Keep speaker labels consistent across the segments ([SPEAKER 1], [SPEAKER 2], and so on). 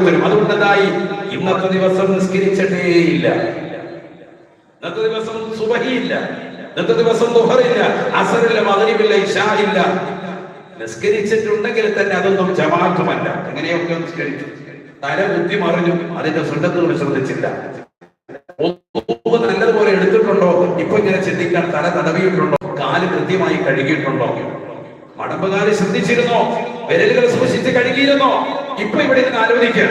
[SPEAKER 1] ഓരോരുത്തരും വരും. അതുകൊണ്ടതായി ഇന്നത്തെ ദിവസം നിസ്കരിച്ചിട്ടേയില്ല. ഇന്നത്തെ ദിവസം സുബഹിയില്ല. ഇന്നത്തെ ദിവസം ദുഹറില്ല. അസറില്ല മകരിവില്ല ഇഷായില്ല. ഇല്ല നിസ്കരിച്ചിട്ടുണ്ടെങ്കിൽ തന്നെ അതൊന്നും ജമാഅത്തുമല്ല. എങ്ങനെയൊക്കെ നിസ്കരിച്ചു? തല ബുദ്ധി മറിഞ്ഞു. അതിന്റെ സുന്നത്തുകൾ ശ്രദ്ധിച്ചില്ല. നല്ലതുപോലെ എടുത്തിട്ടുണ്ടോ? ഇപ്പൊ ഇങ്ങനെ ചിന്തിക്കാൻ തല തടവിയിട്ടുണ്ടോ? കാൽ കൃത്യമായി കഴുകിയിട്ടുണ്ടോ? മടമ്പുകാൽ ശ്രദ്ധിച്ചിരുന്നോ? വിരലുകൾ സൂക്ഷിച്ച് കഴുകിയിരുന്നോ? ഇപ്പൊ ഇവിടെ ഇരുന്ന് ആലോചിക്കുക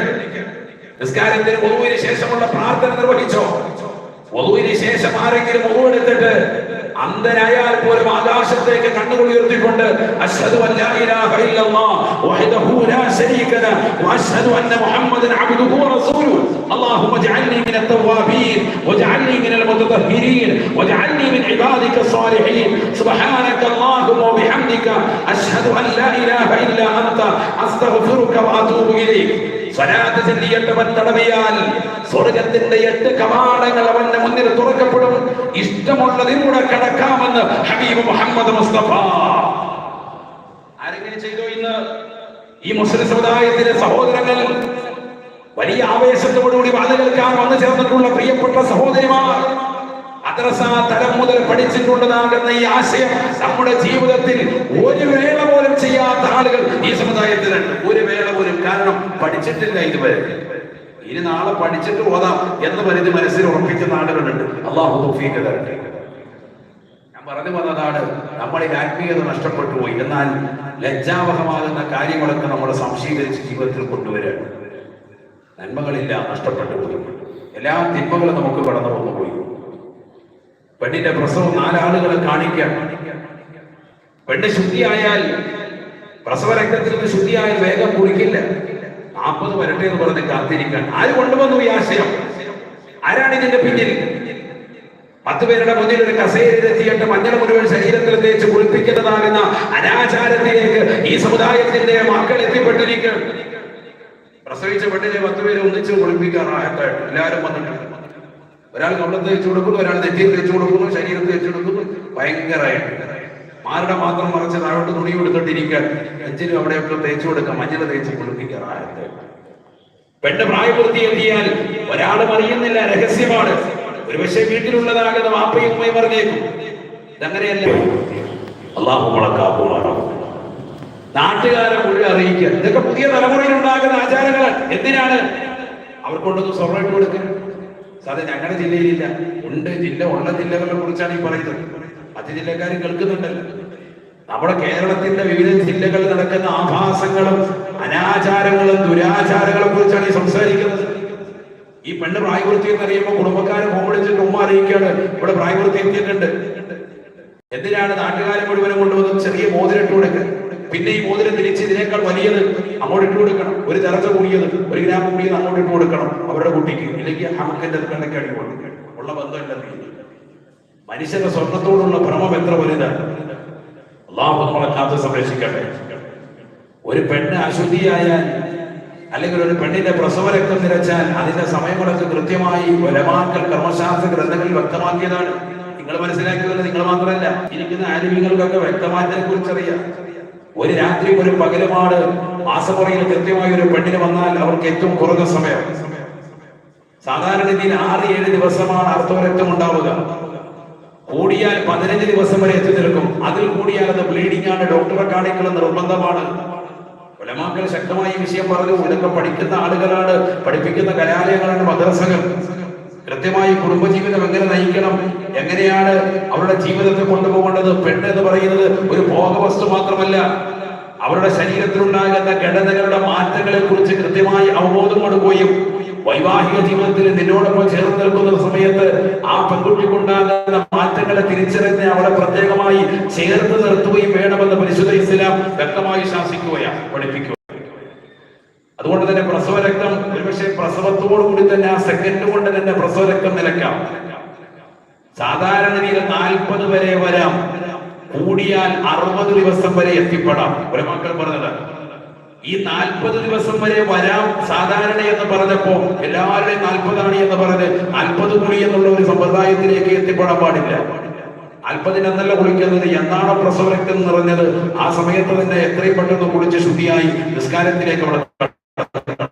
[SPEAKER 1] നിസ്കാരത്തിന് ഒതുവിന് ശേഷമുള്ള പ്രാർത്ഥന നിർവഹിച്ചോ ഒതുവിന് ശേഷം ആരെങ്കിലും ഒതുവെടുത്തിട്ട് അന്ധനായാൽ പോലും ആകാശത്തേക്ക് കണ്ണുകൾ ഉയർത്തിക്കൊണ്ട് അഷ്ഹദു അല്ലാ ഇലാഹ ഇല്ലല്ലാഹ് വഹ്ദഹു ലാ ശരീക ലഹ് വഅഷ്ഹദു അന്ന മുഹമ്മദൻ അബ്ദുഹു വറസൂലുഹു اللهم اجعلني من التوابين واجعلني من المتطهرين واجعلني من عبادك الصالحين سبحانك اللهم وبحمدك اشهد ان സ്വലാത്ത് ചൊല്ലിയട്ടവൻ തടവിയാൽ സ്വർഗത്തിന്റെ എട്ട് കവാടങ്ങൾ അവന്റെ മുന്നിൽ തുറക്കപ്പെടും. ഇഷ്ടമുള്ളതിലൂടെ കടക്കാമെന്ന് ഹബീബ് മുഹമ്മദ് മുസ്തഫ. ആരെങ്കിലും ചെയ്തോ ഇന്ന്? ഈ മുസ്ലിം സമുദായത്തിലെ സഹോദരങ്ങൾ വലിയ ആവേശത്തോടുകൂടി വാത് കേൾക്കാൻ വന്നു ചേർന്നിട്ടുള്ള പ്രിയപ്പെട്ട സഹോദരിമാർ. മദ്രസ തലം മുതൽ പഠിച്ചിട്ടുള്ളതാകുന്ന ഈ ആശയം നമ്മുടെ ജീവിതത്തിൽ ഒരു വേള പോലും ചെയ്യാത്ത ആളുകൾ ഈ സമുദായത്തിലുണ്ട്. ഒരു വേള ഒരു കാരണം പഠിച്ചിട്ടില്ല ഇതുവരെ. ഇനി നാളെ പഠിച്ചിട്ട് ഓതാം എന്ന് പരിധി മനസ്സിൽ ഉറപ്പിച്ച ആളുകളുണ്ട്. അള്ളാഹു തൗഫീഖ് തരട്ടെ. ഞാൻ പറഞ്ഞു വന്നതാണ് നമ്മളിൽ ആത്മീയത നഷ്ടപ്പെട്ടു പോയി. എന്നാൽ ലജ്ജാവഹമാകുന്ന കാര്യങ്ങളൊക്കെ നമ്മൾ സംശീകരിച്ച് ജീവിതത്തിൽ കൊണ്ടുവരികയാണ് നന്മകളില്ല നഷ്ടപ്പെട്ടു പോയി. എല്ലാ തിന്മകളും നമുക്ക് കടന്നു വന്നു പോയി. പെണ്ണിന്റെ പ്രസവം നാലാളുകളെ കാണിക്കാൻ പെണ്ണ് ശുദ്ധിയായാൽ പ്രസവ രക്തത്തിൽ നിന്ന് ശുദ്ധിയായ വേഗം കുടിക്കില്ല. നാൽപ്പത് വരട്ടെ എന്ന് പറഞ്ഞ് കാത്തിരിക്കാൻ. ആര് കൊണ്ടുവന്നു ഈ ആശയം? ആരാണ് ഇതിന്റെ പിന്നിൽ? പത്ത് പേരുടെ മുന്നിൽ ഒരു കസേരയിലെത്തിയിട്ട് മഞ്ഞൾ മുഴുവൻ ശരീരത്തിൽ തേച്ച് കുളിപ്പിക്കുന്നതാകുന്ന അനാചാരത്തിലേക്ക് ഈ സമുദായത്തിന്റെ മക്കൾ എത്തിപ്പെട്ടിരിക്കുക പ്രസവിച്ച പെണ്ണിനെ പത്ത് പേരെ ഒന്നിച്ച് കുളിപ്പിക്കാൻ റാഹത്തായിട്ട് എല്ലാവരും വന്നിട്ടുണ്ട്. ഒരാൾ കവളത്ത് തേച്ച് കൊടുക്കുന്നു ഒരാൾ നെറ്റിയിൽ തേച്ച് കൊടുക്കുന്നു ശരീരത്തിൽ തേച്ച് കൊടുക്കുന്നു. ഭയങ്കരമായിട്ട്. മാരുടെ മാത്രം മറിച്ച് താഴോട്ട് തുണി കൊടുത്തിട്ടിരിക്കാൻ നെഞ്ചിലും അവിടെയൊക്കെ തേച്ചു കൊടുക്കാം. മഞ്ഞൾ തേച്ച് കുളിപ്പിക്കാൻ പെണ്ണ് പെണ്ണ് പ്രായപൂർത്തിയെത്തിയാൽ ഒരാളും അറിയുന്നില്ല. രഹസ്യമാണ്. ഒരുപക്ഷെ വീട്ടിലുള്ളതാകുന്ന വാപ്പയും ഉമ്മയും പറഞ്ഞേക്കും. ഇതങ്ങനെയല്ല? അള്ളാഹു മുളക്കാക്കുമാറോ നാട്ടുകാരെ മുഴുവൻ അറിയിക്കുക. ഇതൊക്കെ പുതിയ തലമുറയിൽ ഉണ്ടാകുന്ന ആചാരങ്ങൾ എന്തിനാണ് അവർക്കൊണ്ടൊന്ന് സ്വർണം കൊടുക്കുക സാറേ ഞങ്ങളുടെ ജില്ലയിലില്ല. ഉണ്ട് ജില്ല ഉള്ള ജില്ലകളെ കുറിച്ചാണ് ഈ പറയുന്നത്. അത് ജില്ലക്കാർ കേൾക്കുന്നുണ്ടല്ലോ. നമ്മുടെ കേരളത്തിന്റെ വിവിധ ജില്ലകളിൽ നടക്കുന്ന ആഭാസങ്ങളും അനാചാരങ്ങളും ദുരാചാരങ്ങളെ കുറിച്ചാണ് ഈ സംസാരിക്കുന്നത്. ഈ പെണ്ണ് പ്രായപൂർത്തി എന്ന് അറിയുമ്പോൾ കുടുംബക്കാരെ ഫോൺ ഉമ്മ അറിയിക്കുകയാണ്. ഇവിടെ പ്രായപൂർത്തി എത്തിയിട്ടുണ്ട്. എന്തിനാണ് നാട്ടുകാരെ മുഴുവനും കൊണ്ടുവന്ന് ചെറിയ മോതിരം ഇട്ട് കൊടുക്കുക? പിന്നെ ഈ മോതിരം തിരിച്ച് ഇതിനേക്കാൾ വലിയത് അങ്ങോട്ട് ഇട്ട് കൊടുക്കണം. ഒരു ചർച്ച കൂടിയത് ഒരു ഗ്രാം കൂടിയത് അങ്ങോട്ട് ഇട്ട് കൊടുക്കണം. അവരുടെ കുട്ടിക്ക്. ഇല്ലെങ്കിൽ ഹമക്കന്റെ കണ്ടൊക്കെ അടി കൊടുക്കുക ഉള്ള ഉണ്ടെന്ന് മനുഷ്യന്റെ സ്വർണത്തോടുള്ള ഭ്രമം എത്ര വലുതാണ്? അള്ളാഹു നമ്മളെ കാത്ത് സംരക്ഷിക്കട്ടെ. ഒരു പെണ്ണ് അശുദ്ധിയായാൽ അല്ലെങ്കിൽ ഒരു പെണ്ണിന്റെ പ്രസവ രക്തം നിരച്ചാൽ അതിന്റെ സമയങ്ങളൊക്കെ കൃത്യമായി ഒലമാക്കൽ കർമ്മശാസ്ത്ര ഗ്രന്ഥങ്ങളിൽ വ്യക്തമാക്കിയതാണ്. നിങ്ങൾ മനസ്സിലാക്കിയത് നിങ്ങൾ മാത്രമല്ല ഇരിക്കുന്ന ആലിമികൾക്കൊക്കെ വ്യക്തമായതിനെ കുറിച്ചറിയാം. ഒരു രാത്രി ഒരു പകലുമാണ് മാസമുറയിൽ കൃത്യമായി ഒരു പെണ്ണിന് വന്നാൽ അവർക്ക് ഏറ്റവും കുറഞ്ഞ സമയം. സാധാരണ രീതിയിൽ ആറ് ഏഴ് ദിവസമാണ് അർത്ഥവരക്തം ഉണ്ടാവുക. കൂടിയാൽ പതിനഞ്ച് ദിവസം വരെ എത്തി നിൽക്കും. അതിൽ കൂടിയാൽ അത് ബ്ലീഡിംഗ് ആണ് ഡോക്ടറെ കാണിക്കുന്ന നിർബന്ധമാണ്. ഉലമാക്കൾ ശക്തമായി വിഷയം പറഞ്ഞു. ഇതൊക്കെ പഠിക്കുന്ന ആളുകളാണ്. പഠിപ്പിക്കുന്ന കലാലയങ്ങളാണ് മദ്രസകൾ. കൃത്യമായി കുടുംബജീവിതം എങ്ങനെ നയിക്കണം? എങ്ങനെയാണ് അവരുടെ ജീവിതത്തെ കൊണ്ടുപോകേണ്ടത്? പെണ്ണ് എന്ന് പറയുന്നത് ഒരു ഭോഗവസ്തു മാത്രമല്ല. അവരുടെ ശരീരത്തിലുണ്ടാകുന്ന ഘടനകളുടെ മാറ്റങ്ങളെ കുറിച്ച് കൃത്യമായി അവബോധം കൊടുക്കുകയും വൈവാഹിക ജീവിതത്തിൽ നിന്നോടൊപ്പം ചേർന്ന് നിൽക്കുന്ന സമയത്ത് ആ പെൺകുട്ടിക്കുണ്ടാകുന്ന മാറ്റങ്ങളെ തിരിച്ചറിഞ്ഞ് അവളെ പ്രത്യേകമായി ചേർത്ത് നിർത്തുകയും വേണമെന്ന് പരിശുദ്ധ ഇസ്ലാം വ്യക്തമായി ശാസിക്കുകയാണ് പഠിപ്പിക്കുക അതുകൊണ്ട് തന്നെ പ്രസവ രക്തം ഒരുപക്ഷെ പ്രസവത്തോടു കൂടി തന്നെ ആ സെക്കൻഡ് കൊണ്ട് തന്നെ പ്രസവ രക്തം നിലക്കാം. സാധാരണ രീതിയിൽ നാൽപ്പത് വരെ വരാം. കൂടിയാൽ അറുപത് ദിവസം വരെ എത്തിപ്പെടാം. ഒരു മക്കൾ പറഞ്ഞത് ഈ നാൽപ്പത് ദിവസം വരെ വരാം സാധാരണ എന്ന് പറഞ്ഞപ്പോ എല്ലാവരുടെയും നാൽപ്പതാണ് എന്ന് പറഞ്ഞ് നാൽപ്പത് കുളി എന്നുള്ള ഒരു സമ്പ്രദായത്തിലേക്ക് എത്തിപ്പെടാൻ പാടില്ല. അല്പതിനെന്നല്ല കുളിക്കുന്നത് എന്നാണോ പ്രസവ രക്തം നിറഞ്ഞത് ആ സമയത്ത് തന്നെ എത്രയും പെട്ടെന്ന് കുളിച്ച് ശുദ്ധിയായി നിസ്കാരത്തിലേക്ക് അവിടെ